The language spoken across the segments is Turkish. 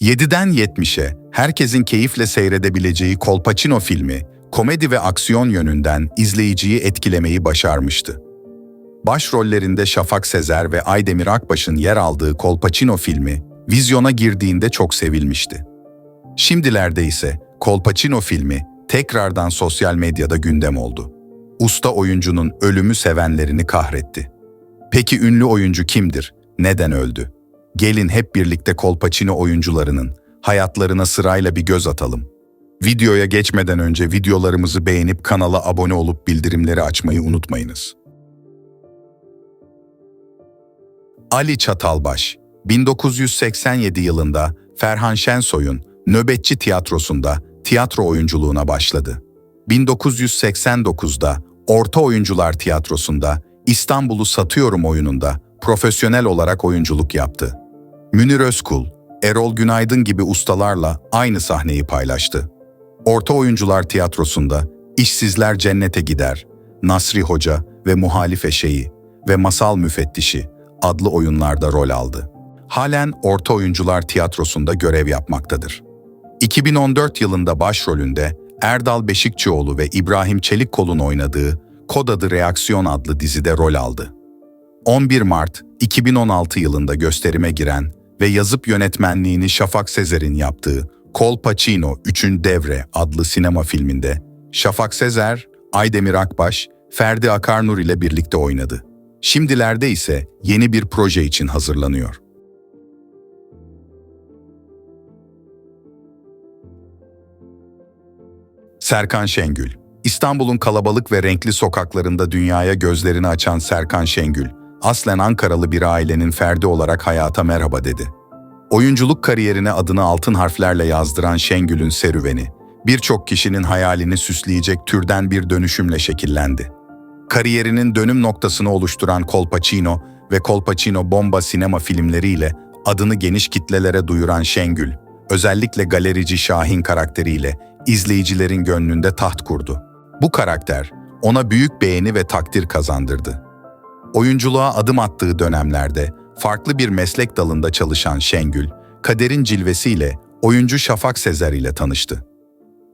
7'den 70'e herkesin keyifle seyredebileceği Kolpaçino filmi, komedi ve aksiyon yönünden izleyiciyi etkilemeyi başarmıştı. Başrollerinde Şafak Sezer ve Aydemir Akbaş'ın yer aldığı Kolpaçino filmi, vizyona girdiğinde çok sevilmişti. Şimdilerde ise Kolpaçino filmi tekrardan sosyal medyada gündem oldu. Usta oyuncunun ölümü sevenlerini kahretti. Peki ünlü oyuncu kimdir? Neden öldü? Gelin hep birlikte Kolpaçino oyuncularının hayatlarına sırayla bir göz atalım. Videoya geçmeden önce videolarımızı beğenip kanala abone olup bildirimleri açmayı unutmayınız. Ali Çatalbaş 1987 yılında Ferhan Şensoy'un Nöbetçi Tiyatrosu'nda tiyatro oyunculuğuna başladı. 1989'da Orta Oyuncular Tiyatrosu'nda İstanbul'u Satıyorum oyununda profesyonel olarak oyunculuk yaptı. Münir Özkul, Erol Günaydın gibi ustalarla aynı sahneyi paylaştı. Orta Oyuncular Tiyatrosu'nda İşsizler Cennete Gider, Nasri Hoca ve Muhalif Eşeği ve Masal Müfettişi adlı oyunlarda rol aldı. Halen Orta Oyuncular Tiyatrosu'nda görev yapmaktadır. 2014 yılında başrolünde Erdal Beşikçioğlu ve İbrahim Çelikkol'un oynadığı Kod Adı Reaksiyon adlı dizide rol aldı. 11 Mart 2016 yılında gösterime giren ve yazıp yönetmenliğini Şafak Sezer'in yaptığı Kolpaçino 3. Devre adlı sinema filminde Şafak Sezer, Aydemir Akbaş, Ferdi Akarnur ile birlikte oynadı. Şimdilerde ise yeni bir proje için hazırlanıyor. Serkan Şengül İstanbul'un kalabalık ve renkli sokaklarında dünyaya gözlerini açan Serkan Şengül, aslen Ankaralı bir ailenin ferdi olarak hayata merhaba dedi. Oyunculuk kariyerine adını altın harflerle yazdıran Şengül'ün serüveni, birçok kişinin hayalini süsleyecek türden bir dönüşümle şekillendi. Kariyerinin dönüm noktasını oluşturan Kolpaçino ve Kolpaçino Bomba sinema filmleriyle adını geniş kitlelere duyuran Şengül, özellikle galerici Şahin karakteriyle izleyicilerin gönlünde taht kurdu. Bu karakter ona büyük beğeni ve takdir kazandırdı. Oyunculuğa adım attığı dönemlerde farklı bir meslek dalında çalışan Şengül, kaderin cilvesiyle oyuncu Şafak Sezer ile tanıştı.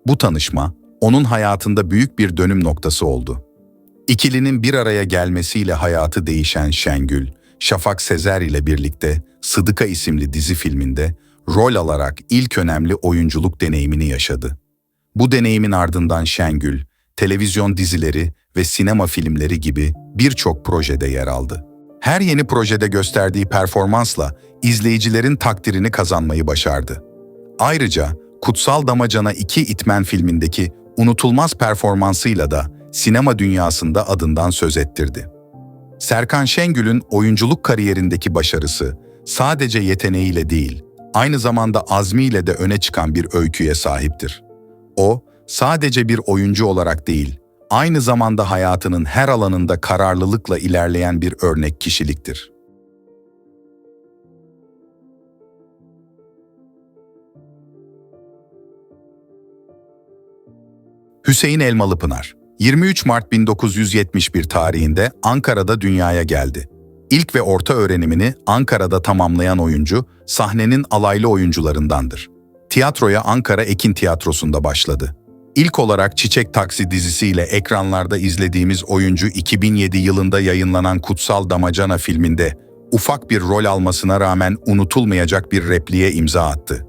Bu tanışma onun hayatında büyük bir dönüm noktası oldu. İkilinin bir araya gelmesiyle hayatı değişen Şengül, Şafak Sezer ile birlikte Sıdıka isimli dizi filminde rol alarak ilk önemli oyunculuk deneyimini yaşadı. Bu deneyimin ardından Şengül, televizyon dizileri ve sinema filmleri gibi birçok projede yer aldı. Her yeni projede gösterdiği performansla izleyicilerin takdirini kazanmayı başardı. Ayrıca Kutsal Damacana 2 İtmen filmindeki unutulmaz performansıyla da sinema dünyasında adından söz ettirdi. Serkan Şengül'ün oyunculuk kariyerindeki başarısı sadece yeteneğiyle değil, aynı zamanda azmiyle de öne çıkan bir öyküye sahiptir. O, sadece bir oyuncu olarak değil, aynı zamanda hayatının her alanında kararlılıkla ilerleyen bir örnek kişiliktir. Hüseyin Elmalıpınar 23 Mart 1971 tarihinde Ankara'da dünyaya geldi. İlk ve orta öğrenimini Ankara'da tamamlayan oyuncu, sahnenin alaylı oyuncularındandır. Tiyatroya Ankara Ekin Tiyatrosu'nda başladı. İlk olarak Çiçek Taksi dizisiyle ekranlarda izlediğimiz oyuncu 2007 yılında yayınlanan Kutsal Damacana filminde ufak bir rol almasına rağmen unutulmayacak bir repliğe imza attı.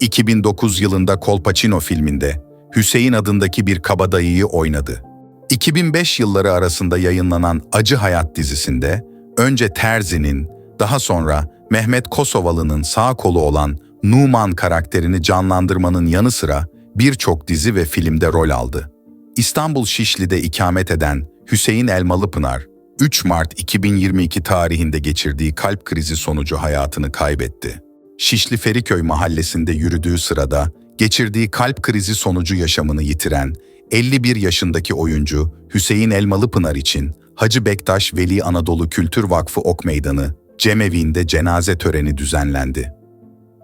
2009 yılında Kolpaçino filminde Hüseyin adındaki bir kabadayıyı oynadı. 2005 yılları arasında yayınlanan Acı Hayat dizisinde önce Terzi'nin, daha sonra Mehmet Kosovalı'nın sağ kolu olan Numan karakterini canlandırmanın yanı sıra birçok dizi ve filmde rol aldı. İstanbul Şişli'de ikamet eden Hüseyin Elmalıpınar, 3 Mart 2022 tarihinde geçirdiği kalp krizi sonucu hayatını kaybetti. Şişli Feriköy mahallesinde yürüdüğü sırada geçirdiği kalp krizi sonucu yaşamını yitiren 51 yaşındaki oyuncu Hüseyin Elmalıpınar için Hacı Bektaş Veli Anadolu Kültür Vakfı Ok Meydanı cemeviğinde cenaze töreni düzenlendi.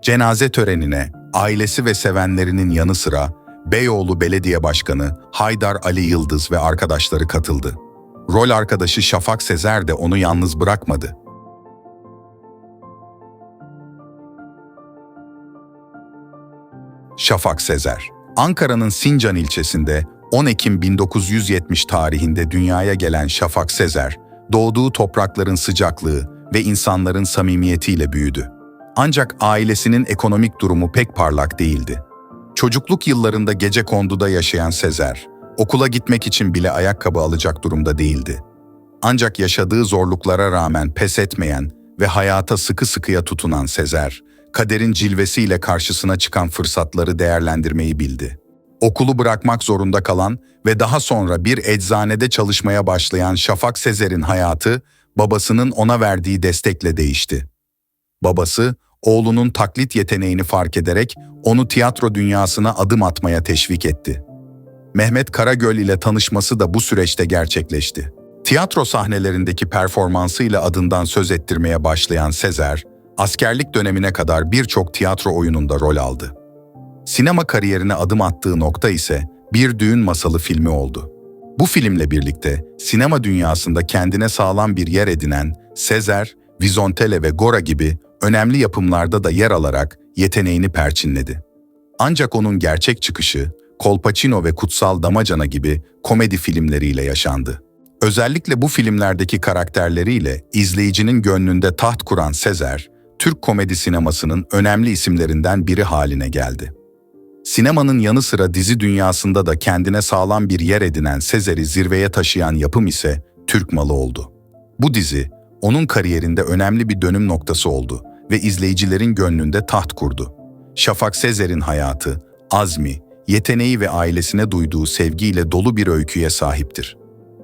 Cenaze törenine ailesi ve sevenlerinin yanı sıra Beyoğlu Belediye Başkanı Haydar Ali Yıldız ve arkadaşları katıldı. Rol arkadaşı Şafak Sezer de onu yalnız bırakmadı. Şafak Sezer. Ankara'nın Sincan ilçesinde 10 Ekim 1970 tarihinde dünyaya gelen Şafak Sezer, doğduğu toprakların sıcaklığı ve insanların samimiyetiyle büyüdü. Ancak ailesinin ekonomik durumu pek parlak değildi. Çocukluk yıllarında gece konduda yaşayan Sezer, okula gitmek için bile ayakkabı alacak durumda değildi. Ancak yaşadığı zorluklara rağmen pes etmeyen ve hayata sıkı sıkıya tutunan Sezer, kaderin cilvesiyle karşısına çıkan fırsatları değerlendirmeyi bildi. Okulu bırakmak zorunda kalan ve daha sonra bir eczanede çalışmaya başlayan Şafak Sezer'in hayatı, babasının ona verdiği destekle değişti. Babası, oğlunun taklit yeteneğini fark ederek onu tiyatro dünyasına adım atmaya teşvik etti. Mehmet Karagöl ile tanışması da bu süreçte gerçekleşti. Tiyatro sahnelerindeki performansıyla adından söz ettirmeye başlayan Sezer, askerlik dönemine kadar birçok tiyatro oyununda rol aldı. Sinema kariyerine adım attığı nokta ise Bir Düğün Masalı filmi oldu. Bu filmle birlikte sinema dünyasında kendine sağlam bir yer edinen Sezer, Vizontele ve Gora gibi önemli yapımlarda da yer alarak yeteneğini perçinledi. Ancak onun gerçek çıkışı, Kolpaçino ve Kutsal Damacana gibi komedi filmleriyle yaşandı. Özellikle bu filmlerdeki karakterleriyle izleyicinin gönlünde taht kuran Sezer, Türk komedi sinemasının önemli isimlerinden biri haline geldi. Sinemanın yanı sıra dizi dünyasında da kendine sağlam bir yer edinen Sezer'i zirveye taşıyan yapım ise Türk malı oldu. Bu dizi, onun kariyerinde önemli bir dönüm noktası oldu ve izleyicilerin gönlünde taht kurdu. Şafak Sezer'in hayatı, azmi, yeteneği ve ailesine duyduğu sevgiyle dolu bir öyküye sahiptir.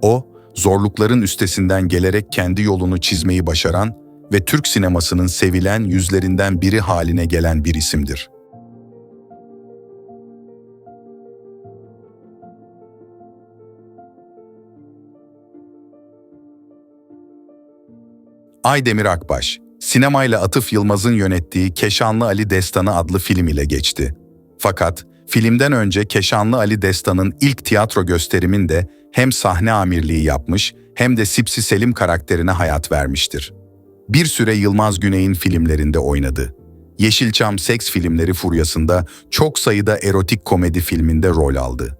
O, zorlukların üstesinden gelerek kendi yolunu çizmeyi başaran ve Türk sinemasının sevilen yüzlerinden biri haline gelen bir isimdir. Aydemir Akbaş, sinemayla Atıf Yılmaz'ın yönettiği Keşanlı Ali Destanı adlı film ile geçti. Fakat filmden önce Keşanlı Ali Destan'ın ilk tiyatro gösteriminde hem sahne amirliği yapmış hem de Sipsi Selim karakterine hayat vermiştir. Bir süre Yılmaz Güney'in filmlerinde oynadı. Yeşilçam seks filmleri furyasında çok sayıda erotik komedi filminde rol aldı.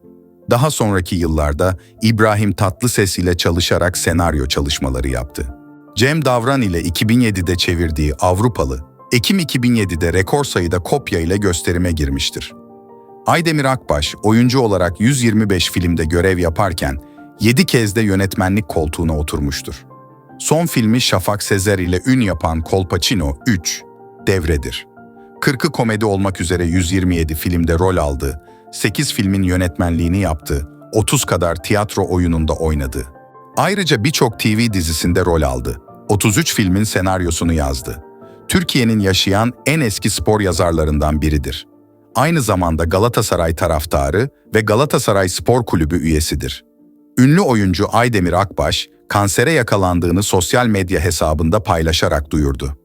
Daha sonraki yıllarda İbrahim Tatlıses ile çalışarak senaryo çalışmaları yaptı. Cem Davran ile 2007'de çevirdiği Avrupalı, Ekim 2007'de rekor sayıda kopya ile gösterime girmiştir. Aydemir Akbaş, oyuncu olarak 125 filmde görev yaparken 7 kez de yönetmenlik koltuğuna oturmuştur. Son filmi Şafak Sezer ile ün yapan Kolpaçino 3, devredir. 40'ı komedi olmak üzere 127 filmde rol aldı, 8 filmin yönetmenliğini yaptı, 30 kadar tiyatro oyununda oynadı. Ayrıca birçok TV dizisinde rol aldı. 33 filmin senaryosunu yazdı. Türkiye'nin yaşayan en eski spor yazarlarından biridir. Aynı zamanda Galatasaray taraftarı ve Galatasaray Spor Kulübü üyesidir. Ünlü oyuncu Aydemir Akbaş, kansere yakalandığını sosyal medya hesabında paylaşarak duyurdu.